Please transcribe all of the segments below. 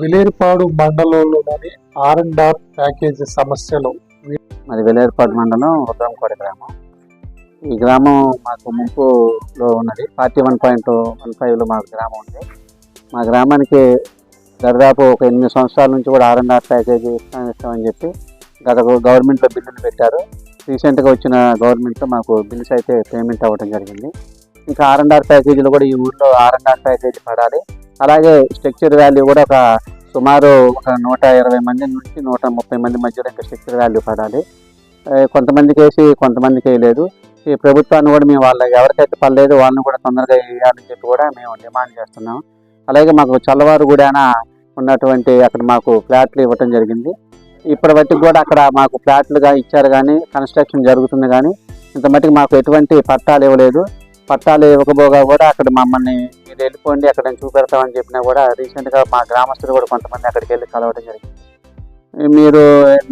విలేరుపాడు మండలంలోని are and are package సమస్యలు. మరి విలేరుపాడు మండలం రుద్రంకోట గ్రామం. ఈ గ్రామం మాకు ముంపులో ఉన్నది. ఫార్టీ వన్ పాయింట్ వన్ ఫైవ్లో మా గ్రామం ఉంది. మా గ్రామానికి దాదాపు ఒక ఎనిమిది సంవత్సరాల నుంచి కూడా ఆర్ అండ్ ఆర్ ప్యాకేజీ ఇస్తాం ఇస్తామని చెప్పి గత గవర్నమెంట్లో బిల్లులు పెట్టారు. రీసెంట్గా వచ్చిన గవర్నమెంట్లో మాకు బిల్స్ అయితే పేమెంట్ అవ్వడం జరిగింది. ఇంకా ఆర్ అండ్ ఆర్ ప్యాకేజీలు కూడా ఈ ఊర్లో ఆర్ అండ్ ఆర్ ప్యాకేజీ పడాలి. అలాగే స్ట్రక్చర్ వాల్యూ కూడా ఒక సుమారు ఒక నూట ఇరవై మంది నుంచి నూట ముప్పై మంది మధ్యలో ఇంకా స్ట్రక్చర్ వాల్యూ పడాలి. కొంతమందికి వేసి కొంతమందికి వేయలేదు. ఈ ప్రభుత్వాన్ని కూడా మేము వాళ్ళ ఎవరికైతే పడలేదు వాళ్ళని కూడా తొందరగా వేయాలని చెప్పి కూడా మేము డిమాండ్ చేస్తున్నాం. అలాగే మాకు చల్లవారు కూడా ఉన్నటువంటి అక్కడ మాకు ఫ్లాట్లు ఇవ్వటం జరిగింది. ఇప్పటి వరకు కూడా అక్కడ మాకు ఫ్లాట్లుగా ఇచ్చారు కానీ కన్స్ట్రక్షన్ జరుగుతుంది కానీ ఇంత మట్టికి మాకు ఎటువంటి పట్టాలు ఇవ్వలేదు. పట్టాలు ఇవ్వకపోగా కూడా అక్కడ మమ్మల్ని మీరు వెళ్ళిపోండి అక్కడ నేను చూపెడతామని చెప్పినా కూడా రీసెంట్గా మా గ్రామస్తులు కూడా కొంతమంది అక్కడికి వెళ్ళి కలవడం జరిగింది. మీరు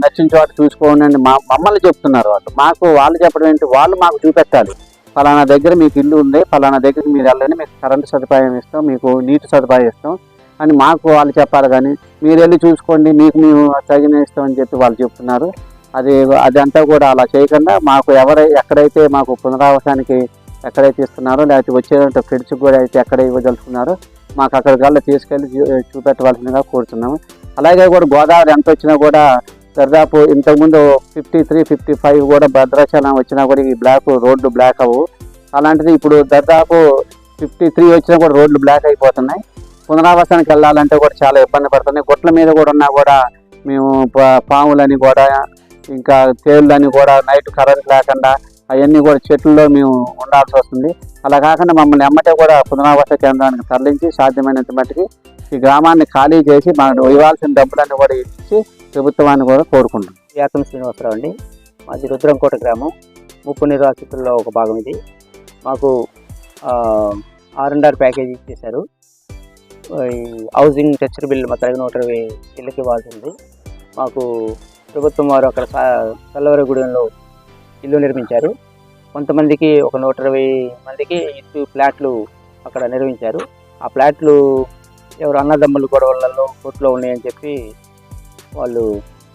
నచ్చిన చోట చూసుకోండి అని మా మమ్మల్ని చెప్తున్నారు వాళ్ళు. మాకు వాళ్ళు చెప్పడం ఏంటి? వాళ్ళు మాకు చూపెట్టాలి. ఫలానా దగ్గర మీకు ఇల్లు ఉంది ఫలానా దగ్గర మీరు వెళ్ళండి మీకు కరెంటు సదుపాయం ఇస్తాం మీకు నీటి సదుపాయం ఇస్తాం అని మాకు వాళ్ళు చెప్పాలి కానీ మీరు వెళ్ళి చూసుకోండి మీకు మేము తగిన ఇస్తామని అని చెప్పి వాళ్ళు చెప్తున్నారు. అది అదంతా కూడా అలా చేయకుండా మాకు ఎవరై ఎక్కడైతే మాకు పునరావాసానికి ఎక్కడైతే ఇస్తున్నారో లేకపోతే వచ్చే ఫ్రెండ్స్ కూడా అయితే ఎక్కడ ఇవ్వదలుచుకున్నారో మాకు అక్కడికల్లా తీసుకెళ్ళి చూపెట్టవలసిందిగా కోరుతున్నాము. అలాగే కూడా గోదావరి ఎంత వచ్చినా కూడా దాదాపు ఇంతకుముందు ఫిఫ్టీ త్రీ ఫిఫ్టీ ఫైవ్ కూడా భద్రాచలం వచ్చినా కూడా ఈ బ్లాక్ రోడ్లు బ్లాక్ అవ్వు. అలాంటిది ఇప్పుడు దాదాపు ఫిఫ్టీ త్రీ వచ్చినా కూడా రోడ్లు బ్లాక్ అయిపోతున్నాయి. పునరావాసానికి వెళ్ళాలంటే కూడా చాలా ఇబ్బంది పడుతున్నాయి. గుట్ల మీద కూడా ఉన్నా కూడా మేము పా- పాములని కూడా ఇంకా తేళ్ళని కూడా నైట్ కరెంట్ లేకుండా అవన్నీ కూడా చెట్లలో మేము ఉండాల్సి వస్తుంది. అలా కాకుండా మమ్మల్ని ఎమ్మటే కూడా పునరావాస కేంద్రానికి తరలించి సాధ్యమైనంత మట్టుకి ఈ గ్రామాన్ని ఖాళీ చేసి మాకు ఇవ్వాల్సిన డబ్బులన్నీ కూడా ఇచ్చి ప్రభుత్వాన్ని కూడా కోరుకుంటున్నాం. యాకం శ్రీనివాసరావు అండి. మాది రుద్రంకోట గ్రామం. ముప్పు నిర్వాసితుల్లో ఒక భాగం ఇది. మాకు ఆర్ అండ్ ఆర్ ప్యాకేజ్ ఇచ్చేశారు. ఈ హౌసింగ్ టెక్చర్ బిల్ మా తరగతి నూట ఇరవై ఇళ్ళకి ఇవ్వాల్సింది మాకు ప్రభుత్వం వారు అక్కడ చల్లవరగూడెంలో ఇల్లు నిర్మించారు. కొంతమందికి ఒక నూట ఇరవై మందికి ఇటు ఫ్లాట్లు అక్కడ నిర్మించారు. ఆ ఫ్లాట్లు ఎవరు అన్నదమ్ములు గొడవలలో కోర్టులో ఉన్నాయని చెప్పి వాళ్ళు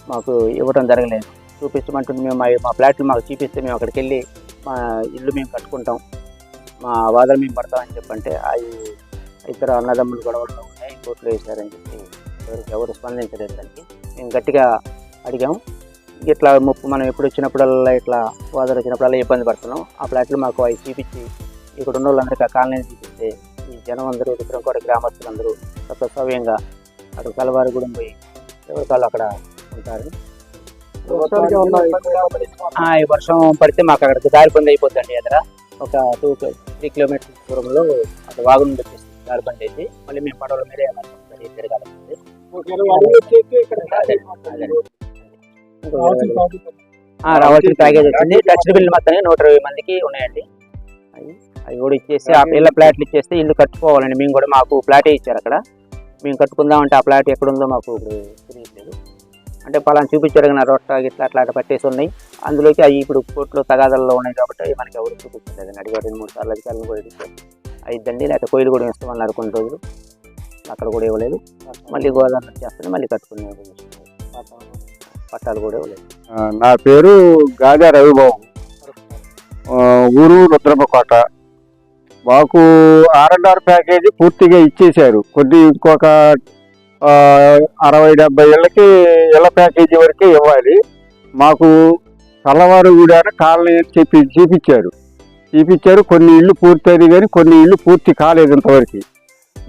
మాకు ఇవ్వడం జరగలేదు. చూపిస్తామంటుంది మేము మా మా ఫ్లాట్లు మాకు చూపిస్తే మేము అక్కడికి వెళ్ళి మా ఇల్లు మేము కట్టుకుంటాం. మా వాదన మేము పడతామని చెప్పంటే అవి ఇతర అన్నదమ్ములు గొడవల్లో ఉన్నాయి కోర్టులో వేశారని చెప్పి ఎవరికి ఎవరు స్పందించలేదు దానికి. మేము గట్టిగా అడిగాము. ఇట్లా ముప్పు మనం ఎప్పుడు వచ్చినప్పుడల్లా ఇట్లా వాదన వచ్చినప్పుడల్లా ఇబ్బంది పడుతున్నాం. ఆ ఫ్లాట్లు మాకు అవి చూపించి ఇక్కడ ఉన్న వాళ్ళందరికీ ఆ కాలనీ చూపిస్తే ఈ జనం అందరూ ఇద్దరం కూడా గ్రామస్తులందరూ సవ్యంగా అక్కడ కలవారిగూడెం పోయి ఎవరి కాళ్ళు అక్కడ ఉంటారు. వర్షం పడితే మాకు అక్కడ దారి బంద్ అయిపోద్దండి ఎదుర. ఒక టూ త్రీ కిలోమీటర్స్ దూరంలో అక్కడ వాగు నుండి వచ్చేసి దారి బంద్ అయితే మళ్ళీ మేము పడవల మీదే తిరగాలి రావాల్సిన ప్యాకేజ్ వచ్చింది. టచ్ బిల్ మొత్తం నూట ఇరవై మందికి ఉన్నాయండి. అవి కూడా ఇచ్చేసి ఆ పిల్ల ప్లాట్లు ఇచ్చేస్తే ఇల్లు కట్టుకోవాలండి. మేము కూడా మాకు ప్లాటే ఇచ్చారు అక్కడ. మేము కట్టుకుందాం అంటే ఆ ప్లాట్ ఎక్కడుందో మాకు ఇప్పుడు తెలియట్లేదు. అంటే పలానా చూపించారు కానీ రొట్ట గిట్లా అట్లా అట్లా పట్టేసి ఉన్నాయి. అందులోకి అవి ఇప్పుడు కోర్టులో తగాదాల్లో ఉన్నాయి కాబట్టి మనకి ఎవరు చూపించలేదు అడిగారు రెండు మూడు సార్లు అధికారులను కూడా అడిగితే అయిద్దండి లేకపోతే కోయిలు కూడా ఇస్తామన్నారు కొన్ని రోజులు. అక్కడ కూడా ఇవ్వలేదు. మళ్ళీ గోదావరి చేస్తే మళ్ళీ కట్టుకునే పట్టాలు కూడా ఉన్నాయి. నా పేరు గాజా రవిబాబు. ఊరు రుద్రమకోట. మాకు ఆర్ఎన్ఆర్ ప్యాకేజీ పూర్తిగా ఇచ్చేశారు. కొద్ది ఇంకొక అరవై డెబ్బై ఏళ్ళకి ఇళ్ళ ప్యాకేజీ వరకే ఇవ్వాలి. మాకు తలవారు కూడా కాలనీ అని చెప్పి చూపించారు. చూపించారు కొన్ని ఇళ్ళు పూర్తయింది కానీ కొన్ని ఇళ్ళు పూర్తి కాలేదు ఇంతవరకు.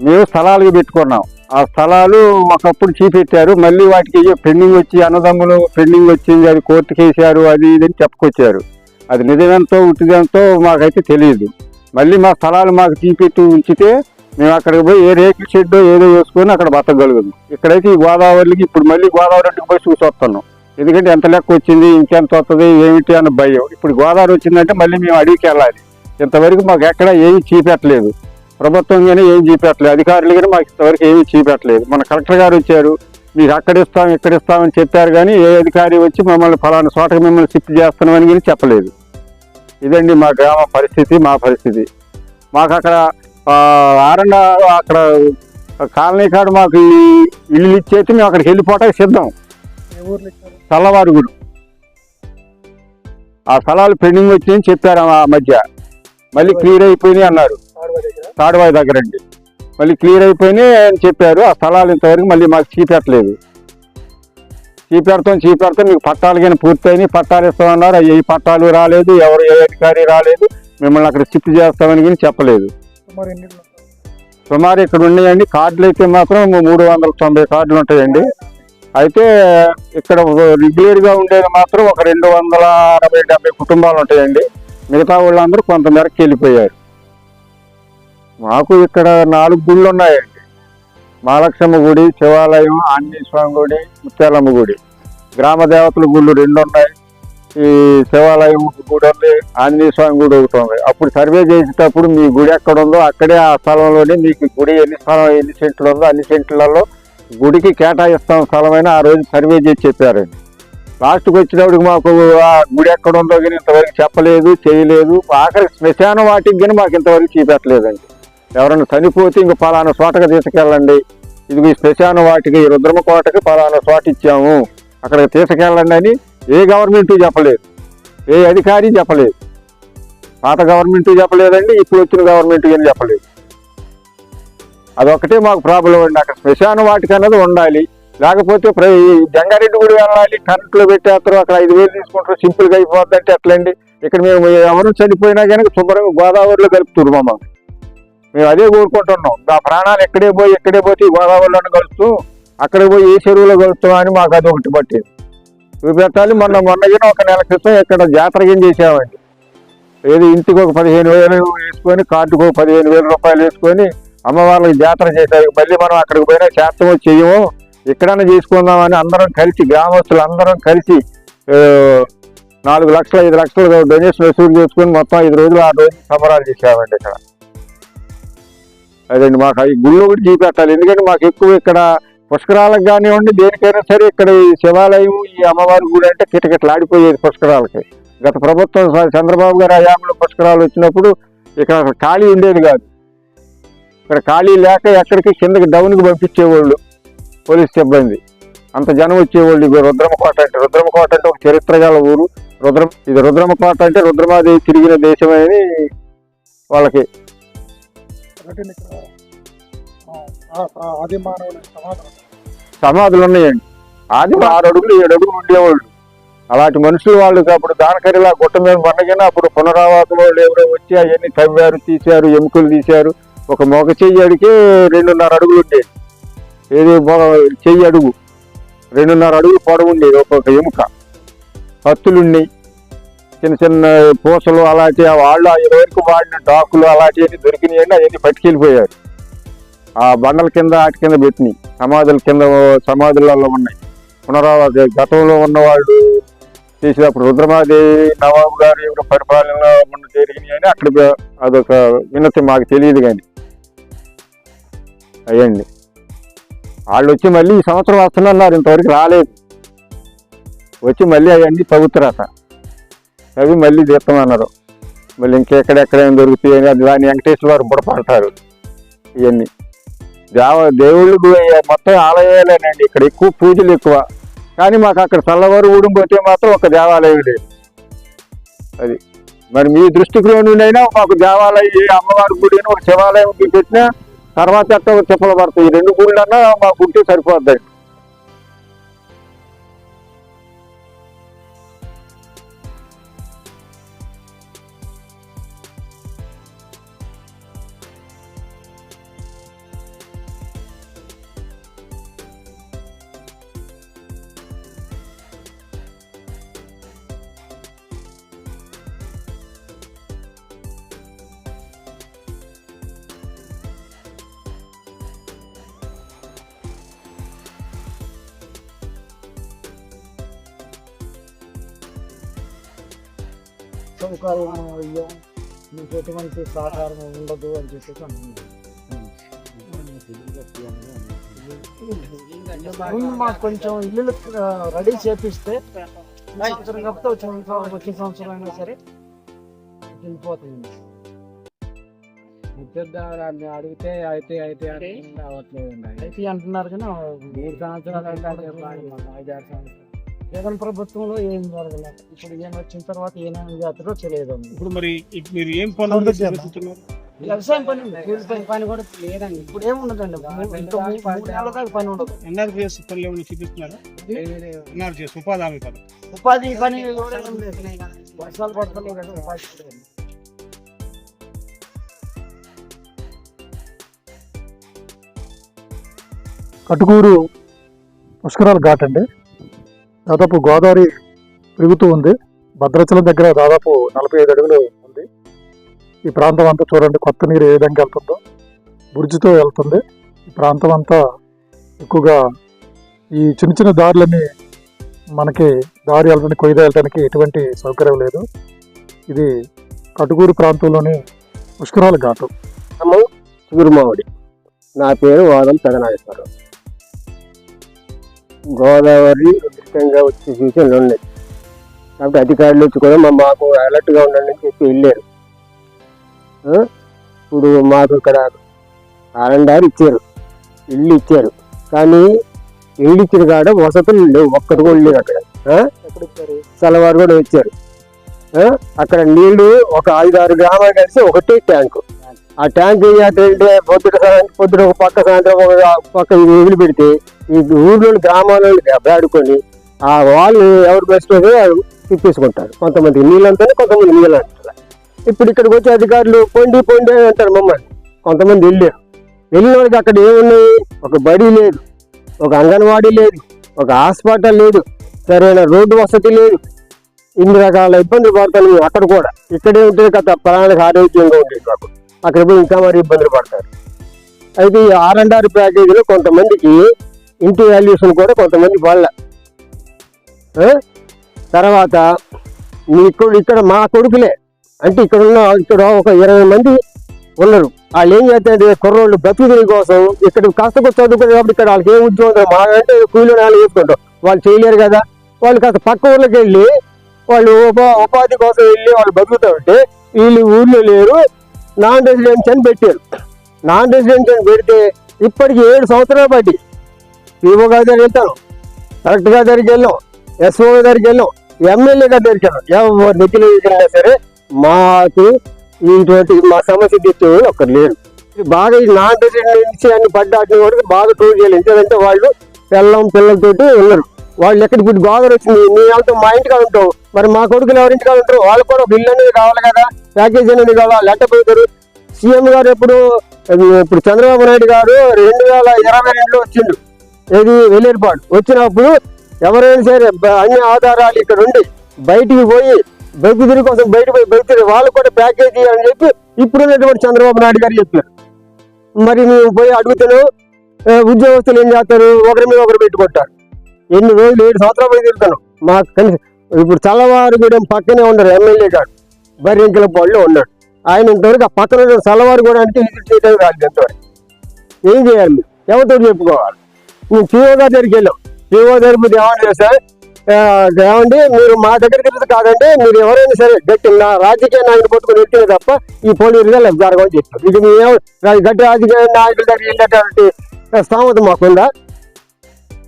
మేము స్థలాలుగా పెట్టుకున్నాం. ఆ స్థలాలు ఒకప్పుడు చూపెట్టారు. మళ్ళీ వాటికి పెండింగ్ వచ్చి అన్నదమ్ములు పెండింగ్ వచ్చింది అది కోర్టు కేసారు అది ఇది అని చెప్పుకొచ్చారు. అది నిజమెంతో ఉట్టిదంతో మాకైతే తెలియదు మళ్ళీ మా స్థలాలు మాకు చూపెట్టి ఉంచితే మేము అక్కడికి పోయి ఏ రేకుల షెడ్ ఏదో వేసుకొని అక్కడ బతకగలుగుతాం. ఇక్కడైతే ఈ గోదావరికి ఇప్పుడు మళ్ళీ గోదావరి పోయి చూసి వస్తున్నాం ఎందుకంటే ఎంత లెక్క వచ్చింది ఇంకెంత వస్తుంది ఏమిటి అన్న భయం. ఇప్పుడు గోదావరి వచ్చిందంటే మళ్ళీ మేము అడిగికి వెళ్ళాలి. ఇంతవరకు మాకు ఎక్కడ ఏమీ చూపెట్టలేదు. ప్రభుత్వం కానీ ఏం చూపెట్టలేదు. అధికారులు కానీ మాకు ఇంతవరకు ఏమీ చూపెట్టలేదు. మన కలెక్టర్ గారు వచ్చారు. మీకు అక్కడ ఇస్తాం ఇక్కడ ఇస్తామని చెప్పారు కానీ ఏ అధికారి వచ్చి మమ్మల్ని ఫలానా చోటకి మిమ్మల్ని షిఫ్ట్ చేస్తున్నామని కానీ చెప్పలేదు. ఇదండి మా గ్రామ పరిస్థితి మా పరిస్థితి. మాకు అక్కడ ఆరండ అక్కడ కాలనీ కాడ మాకు ఇల్లు ఇచ్చేసి మేము అక్కడికి వెళ్ళిపోవటానికి సిద్ధం. చల్లవారుగుడు. ఆ స్థలాలు పెండింగ్ వచ్చిందని చెప్పారు ఆ మధ్య. మళ్ళీ క్లియర్ అయిపోయినాయి అన్నారు. తాడువాయి దగ్గర అండి. మళ్ళీ క్లియర్ అయిపోయినాయి అని చెప్పారు. ఆ స్థలాలు ఇంతవరకు మళ్ళీ మాకు చీపెట్టలేదు. చీపెడతాం చీపెడతాం. మీకు పట్టాలు కానీ పూర్తయినాయి. పట్టాలు ఇస్తామన్నారు. అవి ఏ పట్టాలు రాలేదు. ఎవరు ఏ అధికారి రాలేదు. మిమ్మల్ని అక్కడ షిఫ్ట్ చేస్తామని కానీ చెప్పలేదు. సుమారు ఇక్కడ ఉన్నాయండి. కార్డులు అయితే మాత్రం మూడు వందల తొంభై కార్డులు ఉంటాయండి. అయితే ఇక్కడ రెగ్యులర్గా ఉండేది మాత్రం ఒక రెండు వందల అరవై డెబ్బై కుటుంబాలు ఉంటాయండి. మిగతా వాళ్ళందరూ కొంతమేరకు వెళ్ళిపోయారు. మాకు ఇక్కడ నాలుగు గుళ్ళు ఉన్నాయండి. మహాలక్ష్మ గుడి శివాలయం ఆంజనేయ స్వామి గుడి ముత్యాలమ్మ గుడి. గ్రామ దేవతల గుళ్ళు రెండు ఉన్నాయి. ఈ శివాలయం గుడి ఉంది ఆంజనేయ స్వామి గుడి ఒకటి ఉంది. అప్పుడు సర్వే చేసేటప్పుడు మీ గుడి ఎక్కడ ఉందో అక్కడే ఆ స్థలంలోనే మీకు గుడి ఎన్ని స్థలం ఎన్ని సెంట్లు ఉందో అన్ని సెంట్లలో గుడికి కేటాయిస్తాం స్థలమైన ఆ రోజు సర్వే చేసి చెప్పారండి. లాస్ట్కి వచ్చినప్పుడు మాకు ఆ గుడి ఎక్కడ ఉందో కానీ ఇంతవరకు చెప్పలేదు చేయలేదు. ఆఖరికి శ్మశాన వాటికి కానీ మాకు ఇంతవరకు చూపెట్టలేదండి. ఎవరైనా చనిపోతే ఇంక పలానా చోటకి తీసుకెళ్ళండి. ఇది ఈ శ్మశాన వాటికి ఈ రుద్రమ కోటకి పలానా చోట ఇచ్చాము. అక్కడికి తీసుకెళ్ళండి అని ఏ గవర్నమెంట్ చెప్పలేదు. ఏ అధికారి చెప్పలేదు. పాత గవర్నమెంట్ చెప్పలేదండి ఇప్పుడు వచ్చిన గవర్నమెంట్ ఏం చెప్పలేదు. అదొకటే మాకు ప్రాబ్లం అండి. అక్కడ శ్మశాన వాటికి అన్నది ఉండాలి. లేకపోతే ప్ర- ఈ జంగారెడ్డి గుడి వెళ్ళాలి కరెంట్లో పెట్టేస్తారు అక్కడ ఐదు వేలు తీసుకుంటారు సింపుల్గా అయిపోద్ది అంటే ఎట్లండి? ఇక్కడ మేము ఎవరు చనిపోయినా కనుక శుభ్రంగా గోదావరిలో కలుపుతున్నారు మమ్మల్ని మేము అదే కోరుకుంటున్నాం. ఆ ప్రాణాలు ఎక్కడే పోయి ఎక్కడే పోతే గోదావరిలోనే కలుస్తూ అక్కడికి పోయి ఏ చెరువులో కలుస్తాం అని మాకు అది ఒకటి పట్టేది. చూపెట్టాలి మొన్న మొన్నగిన ఒక నెల క్రితం ఇక్కడ జాతర ఏం చేసామండి. ఏది ఇంటికి ఒక పదిహేను వేలు వేసుకొని కార్డుకు ఒక పదిహేను వేల రూపాయలు వేసుకొని అమ్మవార్లకు జాతర చేశారు. మళ్ళీ మనం అక్కడికి పోయినా చేస్తామో చేయము ఎక్కడైనా చేసుకుందామని అందరం కలిసి గ్రామస్తులు అందరం కలిసి నాలుగు లక్షలు ఐదు లక్షలు డొనేషన్ వసూలు చేసుకొని మొత్తం ఐదు రోజులు ఆరు రోజులు సంబరాలు చేసామండి ఇక్కడ. అదండి మాకు ఈ గుళ్ళు కూడా చూపెట్టాలి. ఎందుకంటే మాకు ఎక్కువ ఇక్కడ పుష్కరాలకు కానివ్వండి దేనికైనా సరే ఇక్కడ ఈ శివాలయం ఈ అమ్మవారి గుడి అంటే కిటకిటలాడిపోయేది పుష్కరాలకి. గత ప్రభుత్వం చంద్రబాబు గారు హయాంలో పుష్కరాలు వచ్చినప్పుడు ఇక్కడ ఖాళీ ఉండేది కాదు. ఇక్కడ ఖాళీ లేక ఎక్కడికి కిందకి డౌన్కి పంపించేవాళ్ళు పోలీస్ సిబ్బంది. అంత జనం వచ్చేవాళ్ళు. ఇగో రుద్రమకోట అంటే రుద్రమకోట అంటే ఒక చరిత్ర గల ఊరు. రుద్రం ఇది రుద్రమకోట అంటే రుద్రమాదేవి తిరిగిన దేశం అనేది వాళ్ళకి అంటే ఇక్కడ ఆది మానవుల సమాధులు ఉన్నాయండి ఆది ఆరు అడుగులు ఏడు అడుగులు ఉండేవాళ్ళు. అలాంటి మనుషులు వాళ్ళు అప్పుడు దానకరిలా గుట్ట మీద పండగిన అప్పుడు పునరావాసం వాళ్ళు ఎవరో వచ్చి అవన్నీ తవ్వారు తీశారు ఎముకలు తీశారు. ఒక మొగ చెయ్యి అడిగి రెండున్నర అడుగులు ఉండేది ఏది మొగ చెయ్యి అడుగు. రెండున్నర అడుగులు పొడవు ఉండేది ఒక్కొక్క ఎముక. కత్తులు ఉన్నాయి చిన్న చిన్న పూసలు అలాంటి వాళ్ళు ఆ వరకు వాడిన డాకులు అలాంటివన్నీ దొరికినాయండి అవన్నీ పట్టుకెళ్ళిపోయారు. ఆ బండల కింద వాటి కింద పెట్టినాయి. సమాధుల కింద సమాధులలో ఉన్నాయి. పునరావాస గతంలో ఉన్నవాళ్ళు తీసినప్పుడు చేసినప్పుడు రుద్రమాదేవి నవాబు గారి యొక్క పరిపాలనలో ఉన్న జరిగినాయి అని అక్కడ అదొక వినతి మాకు తెలియదు కానీ. అయ్యండి. వాళ్ళు వచ్చి మళ్ళీ ఈ సంవత్సరం వస్తున్నారు ఇంతవరకు రాలేదు. వచ్చి మళ్ళీ అవన్నీ తవ్వుతారట అవి మళ్ళీ తీస్తామన్నారు మళ్ళీ ఇంకెక్కడెక్కడేం దొరుకుతాయి అది దాన్ని వెంకటేశ్వర వారు బుడపడతారు. ఇవన్నీ. దేవ దేవుళ్ళు మొత్తం ఆలయాలేనండి ఇక్కడ. ఎక్కువ పూజలు ఎక్కువ. కానీ మాకు అక్కడ చల్లవారు ఊడిం పోతే మాత్రం ఒక దేవాలయం లేదు. అది. మరి మీ దృష్టిలో నుండైనా మాకు దేవాలయం ఏ అమ్మవారి గుడి ఒక శివాలయం పెట్టినా తర్వాత ఎట్ట చెప్పలు పడతాయి? ఈ రెండు గుళ్ళన్నా మాకు ఉంటే సరిపోద్దండి. సౌకర్యం అయ్యాం మీకు ఎటువంటి సహకారం ఉండదు అని చెప్పేసి అంటున్నారు ముందు మాకు కొంచెం ఇల్లు రెడీ చేపిస్తే సంవత్సరం కాకపోతే వచ్చే సంవత్సరం- అయినా సరే వెళ్ళిపోతుంది. అడిగితే అయితే అయితే అంటే రావట్లేదు అయితే అంటున్నారు కానీ మూడు సంవత్సరాలు మాకు ఐదు ఆరు సంవత్సరాలు. జగన్ ప్రభుత్వంలో ఏం జరగలేదు. ఇప్పుడు ఈయన వచ్చిన తర్వాత ఏమేమి చేస్తారో తెలియదు ఇప్పుడు మరి మీరు ఏం పనులు చేస్తున్నారు వ్యవసాయం పని ఉంది. కూలి పని కూడా లేదండి. ఇప్పుడు ఏముండదండి మూడు- ఇంకా మూడు మూడు నెలల దాకా పని ఉండదు. ఎన్ఆర్జీఎస్ పనులు ఏమైనా చూపిస్తున్నారా? ఎన్ఆర్జీఎస్ ఉపాధి హామీ పథకం. ఉపాధి పని ఏం. వర్షాలు పడతలేదు కదా, ఉపాధి. కటుకూరు పుష్కరాల ఘాట్ అండి. దాదాపు గోదావరి పెరుగుతూ ఉంది. భద్రాచలం దగ్గర దాదాపు నలభై ఐదు అడుగులు ఉంది. ఈ ప్రాంతం అంతా చూడండి కొత్త నీరు ఏ విధంగా వెళ్తుందో. బుర్జితో వెళ్తుంది. ఈ ప్రాంతం అంతా ఎక్కువగా ఈ చిన్న చిన్న దారులన్నీ మనకి దారి వెళ్ళడానికి కొయ్యద వెళ్ళడానికి ఎటువంటి సౌకర్యం లేదు. ఇది కటుకూరు ప్రాంతంలోని పుష్కరాల ఘాటు. చిగురుమావడి. నా పేరు వాదం పెదనాగేశ్వరరావు. గోదావరి ఉధృతంగా వచ్చే సూచనలు ఉన్నాయి కాబట్టి అధికారులు వచ్చి కూడా మా మాకు అలర్ట్గా ఉండండి అని చెప్పి వెళ్ళారు? ఇప్పుడు మాకు ఇక్కడ కాలండారు ఇచ్చారు. ఇల్లు ఇచ్చారు. కానీ ఇల్లు ఇచ్చిన కాడ వసతులు లేవు. ఒక్కటి కూడా లేవు అక్కడ. ఆ? చల్లవారు కూడా వచ్చారు? అక్కడ నీళ్ళు ఒక ఐదు ఆరు గ్రామాలు కలిసి ఒకటే ట్యాంకు. ఆ ట్యాంక్ ఏం చేస్తారంటే పొద్దుట సాయం- పొద్దుట ఒక పక్క సాయంత్రం ఒక పక్క వదిలి పెడితే ఈ ఊర్లో గ్రామాల్లో దెబ్బలాడుకొని ఆ వాళ్ళు ఎవరు బెస్ట్ తిప్పేసుకుంటారు కొంతమంది నీళ్ళంతా కొంతమంది నీళ్ళు అంటారు ఇప్పుడు ఇక్కడికి వచ్చే అధికారులు పొండి పొండి అని అంటారు మమ్మల్ని. కొంతమంది వెళ్ళారు. వెళ్ళిన వాళ్ళకి అక్కడ ఏమున్నాయి? ఒక బడి లేదు ఒక అంగన్వాడీ లేదు ఒక హాస్పిటల్ లేదు సరైన రోడ్డు వసతి లేదు. ఇన్ని రకాల ఇబ్బందులు పడతాను మేము అక్కడ కూడా. ఇక్కడే ఉంటే కదా ప్రాణానికి ఆరోగ్యంగా ఉండేది మాకు. అక్కడ పోయి ఇంకా మరి ఇబ్బందులు పడతారు. అయితే ఈ ఆర్ అండ్ ఆర్ ప్యాకేజీలో కొంతమందికి ఇంటి వాల్యూషన్ కూడా కొంతమంది వాళ్ళ. తర్వాత మీ ఇక్కడ ఇక్కడ మా కొడుకులే. అంటే ఇక్కడ ఉన్న ఇక్కడ ఒక ఇరవై మంది ఉన్నారు. వాళ్ళు ఏం చేస్తారు కుర్రోళ్ళు బతుకుదల కోసం ఇక్కడ కాస్త కొంచెం చదువుకునే కాబట్టి ఇక్కడ వాళ్ళకి ఏం ఉద్యోగం మాకంటే మా నాలుగు కూలీలు వాళ్ళు వేసుకుంటాం వాళ్ళు చేయలేరు కదా. వాళ్ళు కాస్త పక్క ఊళ్ళకి వెళ్ళి వాళ్ళు ఉపా ఉపాధి కోసం వెళ్ళి వాళ్ళు బతుకుతూ ఉంటే వీళ్ళు ఊర్లో లేరు. నాన్ రెసిడెన్షియల్ పెట్టారు. నాన్ రెసిడెన్షియల్ పెడితే ఇప్పటికి ఏడు సంవత్సరాలు పట్టి పిఓ గారి దగ్గరికి వెళ్తారు. కలెక్టర్ గారి దగ్గరికి వెళ్ళాం ఎస్ఓ దగ్గరికి వెళ్ళాం ఎమ్మెల్యే గారి దగ్గరికి వెళ్ళాం. ఎవరు నెత్తిలో వెళ్ళినా సరే మాకు ఇటువంటి మా సమస్య తెచ్చేవాళ్ళు ఒక్కరు లేరు. బాగా ఈ నాన్ రెసిడెన్స్ అని పడ్డాటిని కూడా బాగా ట్రోల్ చేయాలి. ఎందుకంటే వాళ్ళు పిల్లం పిల్లలతోటి ఉన్నారు. వాళ్ళు ఎక్కడ ఇప్పుడు గోదావరి వచ్చింది. నీ వెళ్తాం మా ఇంటికి ఉంటావు. మరి మా కొడుకులు ఎవరి ఉంటారు? వాళ్ళు కూడా ఒక ఇల్లు అనేది కావాలి కదా. ప్యాకేజ్ అనేది కావాలి. లెక్క పోతారు సీఎం గారు ఎప్పుడు ఇప్పుడు చంద్రబాబు నాయుడు గారు రెండు వేల ఇరవై రెండులో వచ్చిండు ఇది వెల్లేరుపాడు వచ్చినప్పుడు ఎవరైనా సరే అన్ని ఆధారాలు ఇక్కడ ఉండి బయటికి పోయి బతుకుదిరి కోసం బయట పోయి బతుకుదిరి వాళ్ళు కూడా ప్యాకేజీ అని చెప్పి ఇప్పుడున్నటువంటి చంద్రబాబు నాయుడు గారు చెప్పారు. మరి మేము పోయి అడుగుతాను ఉద్యోగస్తులు ఏం చేస్తారు? ఒకరి మీద ఒకరు పెట్టుకుంటారు. ఎన్ని రోజులు ఏడు సంవత్సరాలు పోయి తిరుగుతాను. మాకు కనీసం ఇప్పుడు చల్లవారుగూడెం పక్కనే ఉన్నారు ఎమ్మెల్యే గారు. బర్రెంకిల పాడులో ఉన్నాడు. ఆయన ఇంతవరకు ఆ పక్కన ఉన్న అంటే విజిట్ చేయడానికి రాలేదు ఇంతవరకు ఏం చేయాలి? మీరు ఎవరితో చెప్పుకోవాలి? నువ్వు పీఓ గారి దగ్గరికి వెళ్ళావు పీఓ దగ్గర మీరు ఏమని సార్ ఏమండి మీరు మా దగ్గర తిరిగి కాదంటే మీరు ఎవరైనా సరే గట్టి నా రాజకీయ నాయకులు పట్టుకుని వెళ్తే తప్ప ఈ పోలీసులు జరగమని చెప్పారు. ఇది మేము గట్టి రాజకీయ నాయకుల దగ్గర వెళ్ళేటువంటి స్థామత మాకుందా?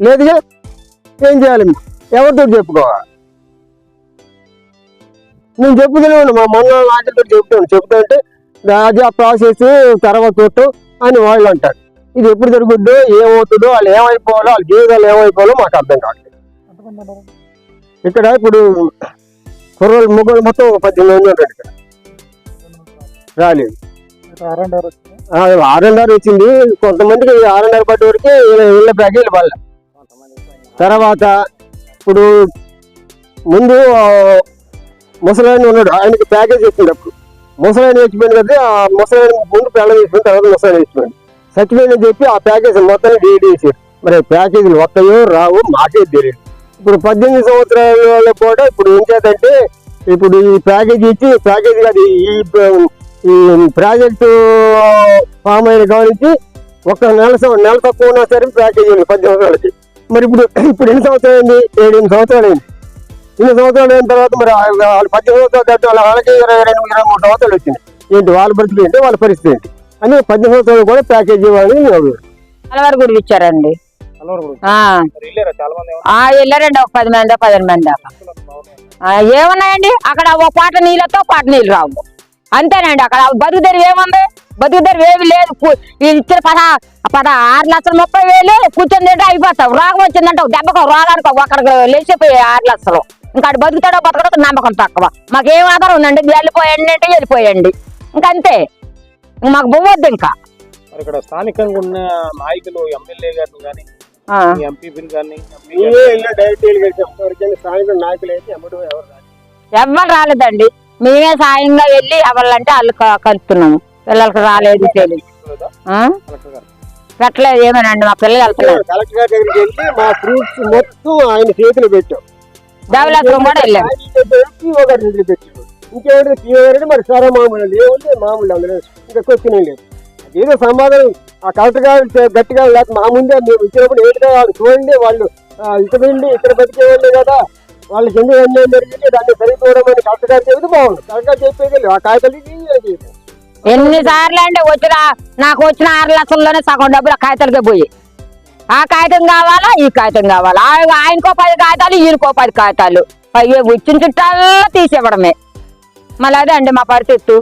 లేదుగా? ఏం చేయాలి ఎవరితో చెప్పుకోవాలి? నేను చెప్పుతూనే మా మొన్న నాయకులతో చెప్తాను చెప్తుంటే అది ఆ ప్రాసెస్ తర్వాత చూడటం అని వాళ్ళు అంటారు. ఇది ఎప్పుడు జరుగుద్దో ఏమవుతుందో వాళ్ళు ఏమైపోవాలో వాళ్ళ జీవితాలు ఏమైపోవాలో మాకు అర్థం కావట్లేదు. ఇక్కడ ఇప్పుడు కుర్రోళ్ళు ముగ్గురు మొత్తం పద్దెనిమిది మంది ఉన్నారు ఇక్కడ. రాలేదు. వచ్చింది ఆర్ఎన్ఆర్ వచ్చింది. కొంతమందికి ఆర్ఎన్ఆర్ పడ్డ వరకు ఇళ్ళ ప్యాకేజీలు పడలే. తర్వాత ఇప్పుడు ముందు ముసలాయన ఉన్నాడు. ఆయనకి ప్యాకేజ్ వచ్చింది అప్పుడు. ముసలాయన చచ్చిపోయింది కదా ఆ ముసలాయన ముందు పెళ్ళ చేసిపోయిన తర్వాత ముసలాయన చచ్చిపోయింది. చచ్చిపోయిందని చెప్పి ఆ ప్యాకేజ్ మొత్తం డీడ్ మరి ప్యాకేజీలు వస్తాయో రావు మాకే తెలియదు. ఇప్పుడు పద్దెనిమిది సంవత్సరాల వాళ్ళకి కూడా ఇప్పుడు ఏం చేద్దంటే ఇప్పుడు ఈ ప్యాకేజ్ ఇచ్చి ప్యాకేజ్ కాదు ఈ ఈ ప్రాజెక్టు ఫామ్ అయిన గమనించి ఒక నెల నెల తక్కువ ఉన్నా సరే ప్యాకేజీ ఉంది పద్దెనిమిది సంవత్సరాలకి. మరి ఇప్పుడు ఇప్పుడు ఎన్ని సంవత్సరాలు అయింది? ఏడెనిమిది సంవత్సరాలు అయింది. ఇన్ని సంవత్సరాలు అయిన తర్వాత మరి వాళ్ళు పద్దెనిమిది సంవత్సరాలు దాటి వాళ్ళ వాళ్ళకి ఇరవై రెండు ఇరవై మూడు సంవత్సరాలు వచ్చింది. ఏంటి వాళ్ళ పరిస్థితి ఏంటి? వాళ్ళ పరిస్థితి ఏంటి? అని పద్దెనిమిది సంవత్సరాలు కూడా ప్యాకేజ్ ఇవ్వాలని నేను అలవారు కూడా ఇచ్చారండి వెళ్ళారండి ఒక పది మంది పదిహేను మంది దాకా. ఏమున్నాయండి? అక్కడ ఒక పాట నీళ్ళతో పాట నీళ్ళు రావు. అంతేనండి అక్కడ బతుకు తెరువు ఏముంది? బతుకు తెరువు ఏమి లేదు. ఇచ్చిన పద పద ఆరు లక్షలు ముప్పై వేలు కూర్చొని తింటే అయిపోతావు. రోగం వచ్చిందంటే ఒక దెబ్బకు రోగానికి ఒకరికి లేచిపోయి ఆరు లక్షలు. ఇంకా అటు బతుకుతాడో బతకడో నమ్మకం తక్కువ. మాకు ఏం ఆధారం ఉందండి? వెళ్ళిపోయండి అంటే వెళ్ళిపోయండి. ఇంకా అంతే ఇంక మాకు బొమ్మొద్దు ఇంకా. మరి ఇక్కడ స్థానికంగా ఉన్న నాయకులు ఎమ్మెల్యే గారిని కానీ ఆ. ఎంపీపీలు కానీ వెళ్ళి వెళ్ళి స్థానిక నాయకులు అయితే ఎవరు రారు. ఎవ్వరు రాలేదండి. మేమే సాయంగా వెళ్ళి ఎవరంటే వాళ్ళు కలుపుతున్నాము. పిల్లలకి రాలేదు తెలియదు. గారు. పెట్టలేదు ఏమోనండి మా పిల్లలు వెళ్తున్నారు. కలెక్టర్ గారి దగ్గరికి వెళ్ళి మా ప్రూఫ్స్ మొత్తం ఆయన చేతులు పెట్టాం. దేవలాసురం కూడా గారి పెట్టాడు ఇంకేమంటే? పీఓ మరి సరే మామూలు. లేవులే మామూలు అందులో ఇంకా క్వశ్చన్ ఏం లేదు. ఏదో సమాధానం. ఆ కలెక్టర్ గారు గట్టిగా లేకపోతే మా ముందే మేము ఇచ్చినప్పుడు ఏంటిదో వాళ్ళు చూడండి వాళ్ళు ఇక్కడ నుండి ఇక్కడ బతికేవాళ్ళే కదా. వాళ్ళకి ఎందుకు అన్యాయం జరిగింది? దాన్ని సరిపోవడం అని కలెక్టర్ గారు చెబితే బాగుంది కలెక్టర్ గారు చెప్పేది ఆ కాగితాలు ఎన్ని సార్లు అంటే వచ్చిన నాకు వచ్చిన ఆరు లక్షల్లోనే సగం డబ్బులు ఆ కాగితాలకే పోయి. ఆ కాగితం కావాలా? ఈ కాగితం కావాలా? ఆయనకో పది కాగితాలు ఈయనకో పది కాగితాలు. అయ్యో వచ్చిన చుట్టాల్లో తీసివ్వడమే మళ్ళీ అదే అండి మా పరిస్థితి